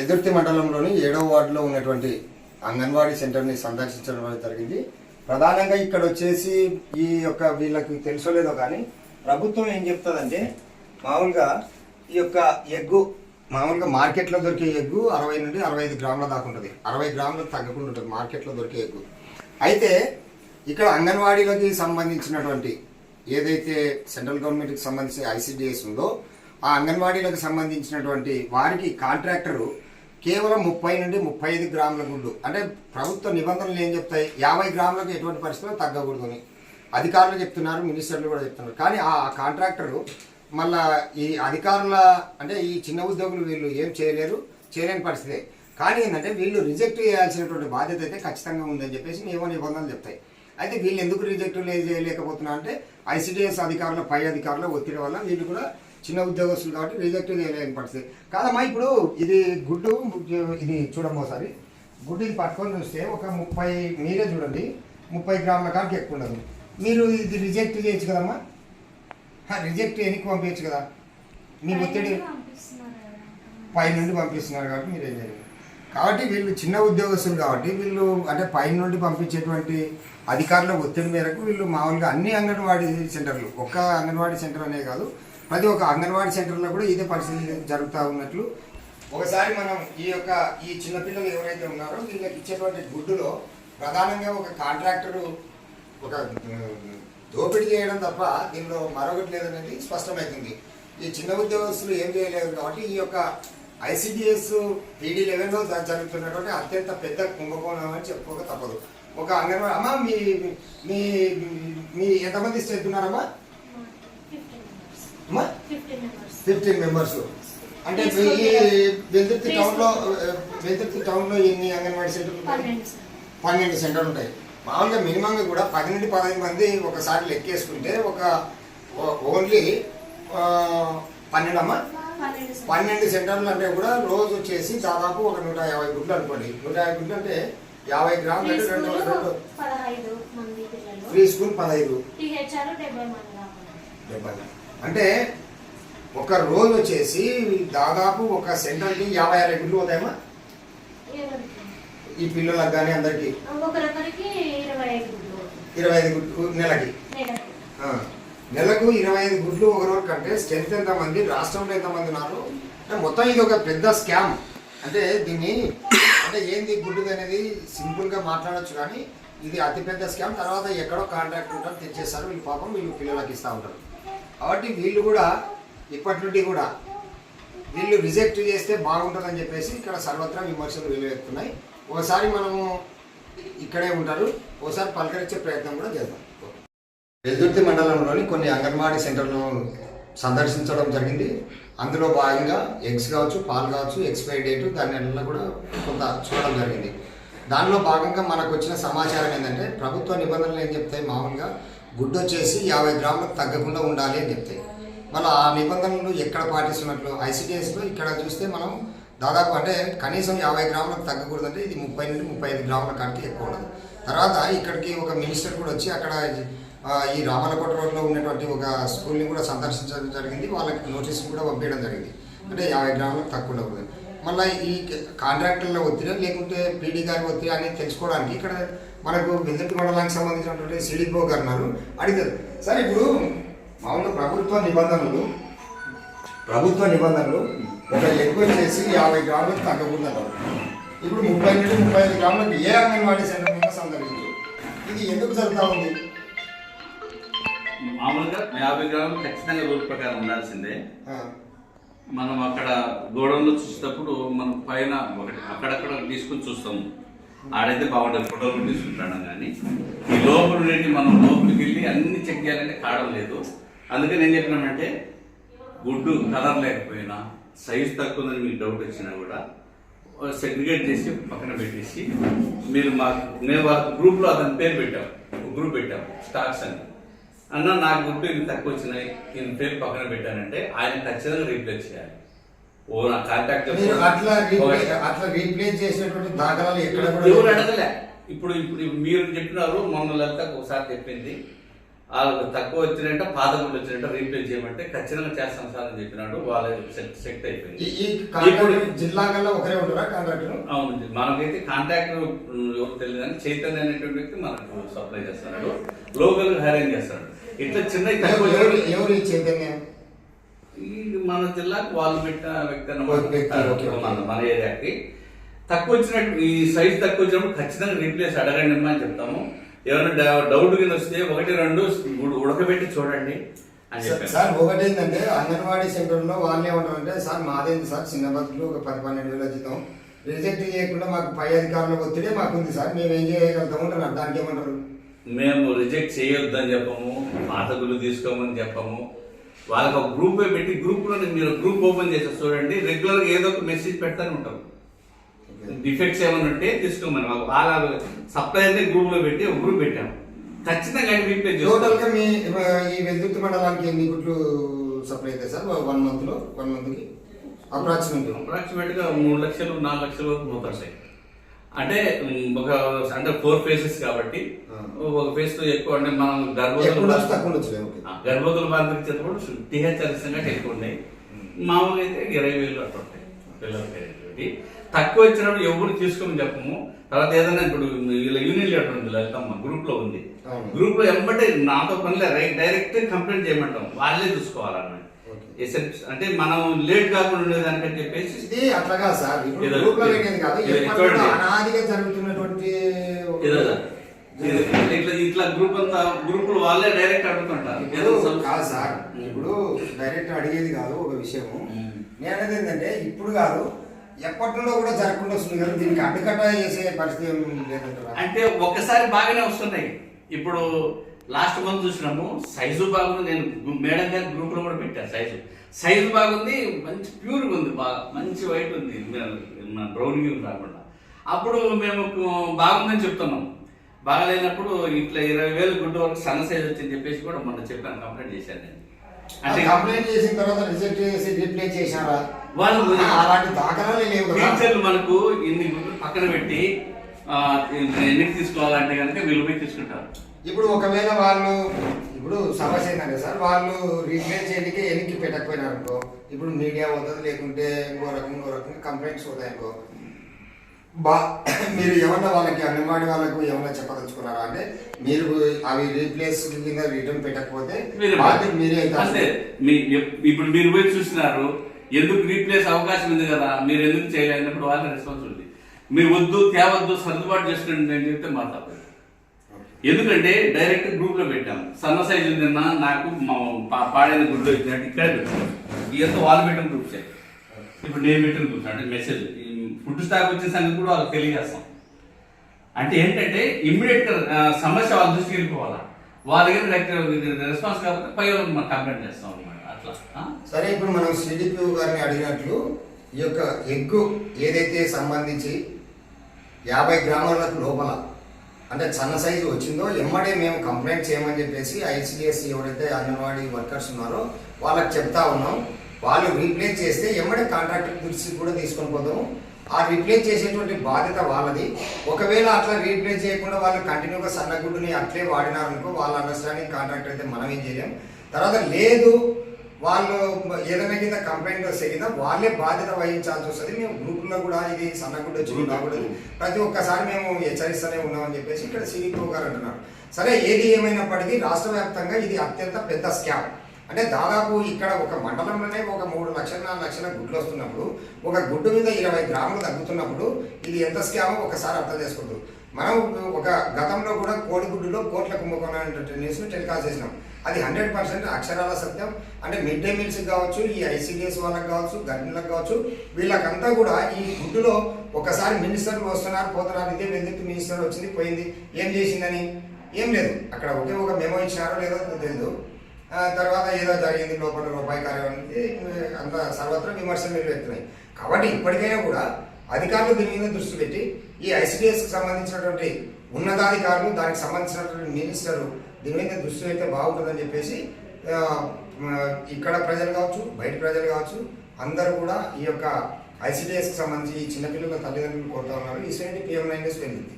ఎదుర్తి మండలంలోని ఏడవ వార్డులో ఉన్నటువంటి అంగన్వాడీ సెంటర్ని సందర్శించడం జరిగింది. ప్రధానంగా ఇక్కడ వచ్చేసి ఈ యొక్క వీళ్ళకి తెలుసోలేదో కానీ ప్రభుత్వం ఏం చెప్తుందంటే మామూలుగా ఈ యొక్క ఎగ్గు మామూలుగా మార్కెట్లో దొరికే ఎగ్గు అరవై నుండి అరవై ఐదు గ్రాముల దాకా ఉంటుంది. అరవై గ్రాములు తగ్గకుండా ఉంటుంది మార్కెట్లో దొరికే ఎగ్గు. అయితే ఇక్కడ అంగన్వాడీలకి సంబంధించినటువంటి ఏదైతే సెంట్రల్ గవర్నమెంట్కి సంబంధించిన ఐసిడిఎస్ ఉందో ఆ అంగన్వాడీలకు సంబంధించినటువంటి వారికి కాంట్రాక్టరు కేవలం ముప్పై నుండి ముప్పై ఐదు గ్రాముల గుడ్డు అంటే ప్రభుత్వ నిబంధనలు ఏం చెప్తాయి? యాభై గ్రాములకు ఎటువంటి పరిస్థితుల్లో తగ్గకూడదు అని అధికారులు చెప్తున్నారు మినిస్టర్లు కూడా చెప్తున్నారు. కానీ ఆ కాంట్రాక్టరు మళ్ళా ఈ అధికారుల అంటే ఈ చిన్న ఉద్యోగులు వీళ్ళు ఏం చేయలేరు చేయలేని పరిస్థితే. కానీ ఏంటంటే వీళ్ళు రిజెక్ట్ చేయాల్సినటువంటి బాధ్యత అయితే ఖచ్చితంగా ఉందని చెప్పేసి నియమ నిబంధనలు చెప్తాయి. అయితే వీళ్ళు ఎందుకు రిజెక్ట్ చేయలేకపోతున్నా అంటే ఐసిడిఎస్ అధికారుల పై అధికారుల ఒత్తిడి వల్ల వీళ్ళు కూడా చిన్న ఉద్యోగస్తులు కాబట్టి రిజెక్ట్ చేయలేని పరిస్థితి. కాదమ్మా ఇప్పుడు ఇది గుడ్డు ఇది చూడమ్మా ఒకసారి. గుడ్డు ఇది పట్టుకొని చూస్తే ఒక ముప్పై మీరే చూడండి. ముప్పై గ్రాముల కాడికి ఎక్కువ ఉండదు. మీరు ఇది రిజెక్ట్ చేయొచ్చు కదమ్మా? రిజెక్ట్ ఎనికి పంపించచ్చు కదా. మీ ఒత్తిడి పై నుండి పంపిస్తున్నారు కాబట్టి మీరు ఏం చేయాలి కాబట్టి వీళ్ళు చిన్న ఉద్యోగస్తులు కాబట్టి వీళ్ళు అంటే పైన నుండి పంపించేటువంటి అధికారుల ఒత్తిడి మేరకు వీళ్ళు మామూలుగా అన్ని అంగన్వాడీ సెంటర్లు ఒక్క అంగన్వాడీ సెంటర్ అనే కాదు ప్రతి ఒక్క అంగన్వాడీ సెంటర్లో కూడా ఇదే పరిస్థితి జరుగుతూ ఉన్నట్లు. ఒకసారి మనం ఈ యొక్క ఈ చిన్నపిల్లలు ఎవరైతే ఉన్నారో వీళ్ళకి ఇచ్చేటువంటి గుడ్డులో ప్రధానంగా ఒక కాంట్రాక్టరు ఒక దోపిడీ చేయడం తప్ప దీనిలో మరొకటి లేదనేది స్పష్టమవుతుంది. ఈ చిన్న ఉద్యోగస్తులు ఏం చేయలేదు కాబట్టి ఈ యొక్క ఐసిడిఎస్ పీడీ లెవెల్లో జ- జరుగుతున్నటువంటి అత్యంత పెద్ద కుంభకోణం అని చెప్పుకోక తప్పదు. ఒక అంగన్వాడీ అమ్మా మీ మీ మీ ఎంతమంది స్ట్రెంత్ ఉన్నారమ్మా? అమ్మా? Fifteen members. అంటే వెందుర్తి టౌన్లో వెందుర్తి టౌన్లో ఎన్ని అంగన్వాడీ సెంటర్లు? పన్నెండు సెంటర్లు ఉంటాయి. మామూలుగా మినిమంగా కూడా పది నుండి పదహైదు మంది ఒకసారి లెక్కేసుకుంటే ఒక ఓన్లీ ఆ, పన్నెండు సెంటర్లు. అంటే కూడా రోజు వచ్చేసి దాదాపు ఒక నూట యాభై గుడ్లు అనుకోండి. నూట యాభై గుడ్లు అంటే యాభై గ్రాములు అంటే రెండు ఫ్రీ స్కూల్ పదహైదు డెబ్బై అంటే ఒక రోజు వచ్చేసి దాదాపు ఒక సెంటర్కి యాభై అరవై గుడ్లు ఎవరికి? ఈ పిల్లలకు కానీ అందరికి? ఇరవై ఐదు గుడ్లు నెలకి? నెలకు ఇరవై ఐదు గుడ్లు ఒక రోజు కంటే స్ట్రెంత్ ఎంతమంది రాష్ట్రంలో ఎంతమంది ఉన్నారు? అంటే మొత్తం ఇది ఒక పెద్ద స్కామ్. అంటే దీన్ని అంటే ఏంది గుడ్డుది అనేది సింపుల్గా మాట్లాడచ్చు కానీ ఇది అతిపెద్ద స్కామ్. తర్వాత ఎక్కడో కాంట్రాక్ట్ ఉంటారు తెచ్చేస్తారు. వీళ్ళు పాపం వీళ్ళు పిల్లలకి ఇస్తూ ఉంటారు. కాబట్టి వీళ్ళు కూడా ఇప్పటి నుండి కూడా వీళ్ళు రిజెక్ట్ చేస్తే బాగుంటుందని చెప్పేసి ఇక్కడ సర్వత్రా విమర్శలు వెలువెత్తున్నాయి. ఒకసారి మనము ఇక్కడే ఉంటారు. ఒకసారి పలకరించే ప్రయత్నం కూడా చేద్దాం. వెల్దుర్తి మండలంలోని కొన్ని అంగన్వాడీ సెంటర్లను సందర్శించడం జరిగింది. అందులో భాగంగా ఎగ్స్ కావచ్చు పాలు కావచ్చు ఎక్స్పైరీ డేట్ దాని నెలలో కూడా కొంత చూడడం జరిగింది. దానిలో భాగంగా మనకు వచ్చిన సమాచారం ఏంటంటే ప్రభుత్వ నిబంధనలు ఏం చెప్తాయి? మామూలుగా గుడ్డు వచ్చేసి యాభై గ్రాములకు తగ్గకుండా ఉండాలి అని చెప్తాయి. మళ్ళీ ఆ నిబంధనలు ఎక్కడ పాటిస్తున్నట్లు? ఐసిడిఎస్లో ఇక్కడ చూస్తే మనం దాదాపు అంటే కనీసం యాభై గ్రాములకు తగ్గకూడదంటే ఇది ముప్పై నుండి ముప్పై ఐదు గ్రాముల కాడికి ఎక్కువ ఉండదు. తర్వాత ఇక్కడికి ఒక మినిస్టర్ కూడా వచ్చి అక్కడ ఈ రామలకోట రోడ్లో ఉన్నటువంటి ఒక స్కూల్ని కూడా సందర్శించడం జరిగింది. వాళ్ళకి నోటీస్ కూడా పంపించడం జరిగింది. అంటే యాభై గ్రాములకు తక్కువ ఉంది మళ్ళీ ఈ కాంట్రాక్టర్ల ఒత్తిడి లేకుంటే పీడీ గారి ఒత్తిడి అనేది తెలుసుకోవడానికి ఇక్కడ మనకు విద్యుత్ మండలానికి సంబంధించినటువంటి సిడిపో గారు ఉన్నారు అడిగారు. సార్ ఇప్పుడు మామూలుగా ప్రభుత్వ నిబంధనలు ప్రభుత్వ నిబంధనలు ఒక ఎక్కువ చేసి యాభై గ్రాములకు తగ్గకుండా ఇప్పుడు ముప్పై నుండి ముప్పై ఐదు గ్రాములకు ఏ అంగన్వాడీ సెంటర్ మీద సందర్శించు ఇది ఎందుకు జరుగుతూ ఉంది? మామూలుగా యాభై గ్రాములు ఖచ్చితంగా రూల్ ప్రకారం ఉండాల్సిందే. మనం అక్కడ గోడౌన్లో చూసేటప్పుడు మనం పైన ఒకటి అక్కడక్కడ తీసుకుని చూస్తాము. ఆడైతే బాగుంటుంది ఫోటోలు తీసుకుంటాను కానీ. ఈ లోపల నుండి మనం లోపలికి వెళ్ళి అన్ని చెక్ చేయాలంటే కావడం లేదు. అందుకని ఏం చెప్పినామంటే గుడ్డు కలర్ లేకపోయినా సైజ్ తక్కువదని మీకు డౌట్ వచ్చినా కూడా సెగ్రిగేట్ చేసి పక్కన పెట్టేసి మీరు మాకు మేము వాళ్ళ గ్రూప్లో అతని పేరు పెట్టాం. ఒక గ్రూప్ పెట్టాం స్టాక్స్ అని. అన్న నాకు గుర్తు ఇవి తక్కువ వచ్చినాయి నేను పేరు పక్కన పెట్టానంటే ఆయన ఖచ్చితంగా రీప్లేస్ చేయాలి. ఓ నా కాంటాక్ట్ అట్లా అట్లా రీప్లేస్ చేసినటువంటి దాఖలాలు ఎక్కడ కూడా ఎవరు. అడగలే. ఇప్పుడు ఇప్పుడు మీరు చెప్పినారు మొన్న లలిత ఒకసారి చెప్పింది. వాళ్ళకి తక్కువ వచ్చినట్ట గుడ్లు వచ్చినట్ట రీప్లేస్ చేయమంటే ఖచ్చితంగా చేస్తాం సార్ అని చెప్పినాడు. వాళ్ళ సెట్ అయిపోయింది. కాంట్రాక్టర్ జిల్లా కల్లా ఒకరే ఉంటారా కాంట్రాక్టర్ అవును మనకైతే కాంటాక్ట్ ఎవరు తెలియదు కానీ చైతన్య అనేటువంటి వ్యక్తి మనకు సప్లై చేస్తున్నాడు. లోకల్ హైరింగ్ చేస్తున్నాడు. ఇట్లా చిన్న ఎవరు చైతన్యం? మన జిల్లాకు వాళ్ళు పెట్టిన వ్యక్తి. మన మన ఏరియాకి. తక్కువ వచ్చినట్టు ఈ సైజ్ తక్కువ వచ్చినప్పుడు ఖచ్చితంగా రీప్లేస్ అడగండి అని చెప్తాము. ఏమైనా డౌట్ కింద వస్తే ఒకటి రెండు ఉడ- ఉడకబెట్టి చూడండి సార్ ఒకటి ఏంటంటే అంగన్వాడీ సెంటర్లో వాళ్ళు ఏమంటారంటే సార్ మాదేంది సార్ చిన్న బతుకులు ఒక పది పన్నెండు వేల జీతం. రిజెక్ట్ చేయకుండా మాకు పై అధికారుల ఒత్తిడే మాకుంది సార్. మేము ఏం చేయగలుగుతాము అంటున్నారు దానికి ఏమంటారు? మేము రిజెక్ట్ చేయొద్దని చెప్పము పాతకులు తీసుకోమని చెప్పము. వాళ్ళకి ఒక గ్రూప్ పెట్టి గ్రూప్లో మీరు గ్రూప్ ఓపెన్ చేసి చూడండి. రెగ్యులర్గా ఏదో ఒక మెసేజ్ పెడతానే ఉంటాం డిఫెక్ట్స్ ఏమైనా ఉంటే తీసుకోమని మాకు వాళ్ళ సప్లై అంటే గ్రూప్లో పెట్టి ఒక గ్రూప్ పెట్టాము ఖచ్చితంగా రీప్లేస్ టోటల్గా మీ ఈ వెల్దుర్తి మండలానికి ఎన్ని గుట్లు సప్లై అవుతాయి సార్? వన్ మంత్లో? వన్ మంత్కి? అప్రాక్సిమేట్ అప్రాక్సిమేట్గా మూడు లక్షలు నాలుగు లక్షల వరకు పోతాయి అంటే ఒక అంటే ఫోర్ ఫేసెస్ కాబట్టి. ఒక ఫేస్లో ఎక్కువ అంటే మనం ఆ, గర్భవతుల బాధితులకు చేతప్పుడు టీహెచ్ఆర్ఎస్ కంటే ఎక్కువ ఉన్నాయి. మామూలుగా అయితే ఇరవై వేలు అట్లా ఉంటాయి. పిల్లలకి. తక్కువ వచ్చినప్పుడు ఎవరు తీసుకోమని చెప్పము? తర్వాత ఏదైనా ఇప్పుడు వీళ్ళ యూనియన్ లీడర్ ఉంది లలితమ్మ గ్రూప్లో ఉంది. గ్రూప్లో ఎంబటే నాతో పనిలే డైరెక్ట్ కంప్లైంట్ చేయమంటాం. వాళ్ళే. ఎసెప్స్- అంటే మనం లేట్ కాకుండా ఉండేదానికని చెప్పేసి ఇది అట్లాగా సార్. అనాదిగా జరుగుతున్నటువంటి ఇట్లా- ఇట్లా గ్రూప్ అంతా గ్రూప్ వాళ్ళే డైరెక్ట్ అడుగుతుంటారు. కాదు సార్. ఇప్పుడు డైరెక్ట్ అడిగేది కాదు ఒక విషయము. నేను అనేది ఏంటంటే ఇప్పుడు కాదు ఎప్పట్లో కూడా జరగకుండా వస్తుంది కదా దీనికి అడ్డుకట్ట చేసే పరిస్థితి లేదంటారా? అంటే ఒక్కసారి బాగానే వస్తున్నాయి. ఇప్పుడు లాస్ట్ మంత్ చూసినాము సైజు బాగుంది. నేను మేడం గారి గ్రూప్లో కూడా పెట్టాను సైజు. సైజు బాగుంది మంచి ప్యూర్ ఉంది బాగా మంచి వైట్ ఉంది బ్రౌన్ రాకుండా. అప్పుడు మేము బాగుందని చెప్తున్నాం. బాగలేనప్పుడు ఇట్లా ఇరవై వేలు గుడ్డ వరకు సన్న సైజ్ వచ్చింది చెప్పేసి కూడా మొన్న చెప్పాను కంప్లైంట్ చేశాను నేను. అంటే కంప్లైంట్ చేసిన తర్వాత రిజెక్ట్ చేసి రీప్లేస్ చేశారా? వాళ్ళు అలాంటి దాఖలాలు లేవు టీచర్లు మనకు ఇన్ని పక్కన పెట్టి ఎన్నికి తీసుకోవాలంటే కనుక పోయి తీసుకుంటారు. ఇప్పుడు ఒకవేళ వాళ్ళు ఇప్పుడు సమస్య ఏంటంటే సార్ వాళ్ళు రీప్లేస్ చేయడానికి ఎన్నికి పెట్టకపోయినారు అనుకో ఇప్పుడు మీడియా అవుతుంది లేకుంటే ఇంకో రకం ఇంకో రకంగా కంప్లైంట్స్ అవుతాయి అనుకో బా మీరు ఏమన్నా వాళ్ళకి అంగన్వాడి వాళ్ళకు ఏమన్నా చెప్పదలుచుకున్నారా? అంటే మీరు అవి రీప్లేస్ కింద రిటర్న్ పెట్టకపోతే మీరు. అంతే. ఇప్పుడు మీరు పోయి చూసినారు ఎందుకు రీప్లేస్ అవకాశం ఉంది కదా? మీరు ఎందుకు చేయలేనప్పుడు వాళ్ళ రెస్పాన్సిబిలిటీ మీరు వద్దు తేవద్దు సర్దుబాటు చేసుకోండి అని చెప్తే మా తప్పదు ఎందుకంటే డైరెక్ట్ గ్రూప్లో పెట్టాం. సన్న సైజు నిన్న నాకు మా పాడైన వచ్చినట్టు ఇక్కడే పెట్టాం. ఇదంతా వాళ్ళు పెట్టిన గ్రూప్స్ ఇప్పుడు నేను పెట్టిన గ్రూప్స్ అంటే మెసేజ్ ఫుడ్ స్టాక్ వచ్చిన సంగతి కూడా వాళ్ళకి తెలియజేస్తాం. అంటే ఏంటంటే ఇమ్మీడియట్ సమస్య వాళ్ళ దృష్టికి వెళ్ళిపోవాలా? వాళ్ళ దగ్గర రెస్పాన్స్ కాకపోతే పై వాళ్ళకి మనం కంప్లైంట్ చేస్తాం అనమాట అట్లా సరే ఇప్పుడు మనం సిడిపిఓ గారిని అడిగినట్లు ఈ యొక్క ఎగ్గు ఏదైతే సంబంధించి యాభై గ్రాములకు లోపల అంటే సన్న సైజు వచ్చిందో ఎమ్మడే మేము కంప్లైంట్ చేయమని చెప్పేసి ఐసిడిఎస్ ఎవరైతే అంగన్వాడీ వర్కర్స్ ఉన్నారో వాళ్ళకి చెప్తా ఉన్నాం. వాళ్ళు రీప్లేస్ చేస్తే ఎమ్మడే కాంట్రాక్టర్ దృష్టికి కూడా తీసుకొని పోతాము ఆ రీప్లేస్ చేసేటువంటి బాధ్యత వాళ్ళది. ఒకవేళ అట్లా రీప్లేస్ చేయకుండా వాళ్ళు కంటిన్యూగా సన్నగుడ్డుని అట్లే వాడినారనుకో వాళ్ళ అండర్స్టాండింగ్ కాంట్రాక్ట్ అయితే మనం ఏం చేయలేం. తర్వాత లేదు వాళ్ళు ఏదైనా కింద కంప్లైంట్ వస్తే కింద వాళ్ళే బాధ్యత వహించాల్సి వస్తుంది. మేము గ్రూపుల్లో కూడా ఇది సన్నగుడ్డ వచ్చి రాకూడదు ప్రతి ఒక్కసారి మేము హెచ్చరిస్తూనే ఉన్నామని చెప్పేసి ఇక్కడ సిడిపో గారు అంటున్నారు. సరే ఏది ఏమైనప్పటికీ రాష్ట్ర వ్యాప్తంగా ఇది అత్యంత పెద్ద స్కామ్ అంటే దాదాపు ఇక్కడ ఒక మండలంలోనే ఒక మూడు లక్షల నాలుగు లక్షల గుడ్లు వస్తున్నప్పుడు ఒక గుడ్డు మీద ఇరవై గ్రాములు తగ్గుతున్నప్పుడు ఇది ఎంత స్కామో ఒకసారి అర్థం చేసుకుంటారు మనం ఒక గతంలో కూడా కోడిగుడ్డులో కోట్ల కుంభకోణం అనేటువంటి న్యూస్ టెలికాస్ట్ చేసినాం. అది హండ్రెడ్ పర్సెంట్ అక్షరాల సత్యం. అంటే మిడ్ డే మీల్స్ కావచ్చు ఈ ఐసీడీఎస్ వాళ్ళకి కావచ్చు గర్భిణులకు కావచ్చు వీళ్ళకంతా కూడా ఈ గుడ్డులో ఒకసారి మినిస్టర్లు వస్తున్నారు పోతున్నారు ఇదే ఎందుకు మినిస్టర్ వచ్చింది పోయింది ఏం చేసిందని? ఏం లేదు. అక్కడ ఒకే ఒక మెమో ఇచ్చినారో లేదో తెలియదు. తర్వాత ఏదో జరిగింది లోపల రూపాయి కార్యం అనేది అంత సర్వత్రా విమర్శలు వెళ్తున్నాయి కాబట్టి ఇప్పటికైనా కూడా అధికారులు దీని మీద దృష్టి పెట్టి ఈ ఐసిడిఎస్కి సంబంధించినటువంటి ఉన్నతాధికారులు దానికి సంబంధించినటువంటి మినిస్టరు దీని మీద దృష్టి పెడితే బాగుంటుందని చెప్పేసి ఇక్కడ ప్రజలు కావచ్చు బయట ప్రజలు కావచ్చు అందరూ కూడా ఈ యొక్క ఐసిడిఎస్కి సంబంధించి చిన్నపిల్లల తల్లిదండ్రులు కోరుతా ఉన్నారు. ఈ పిఎం నైన్ వెళ్ళింది.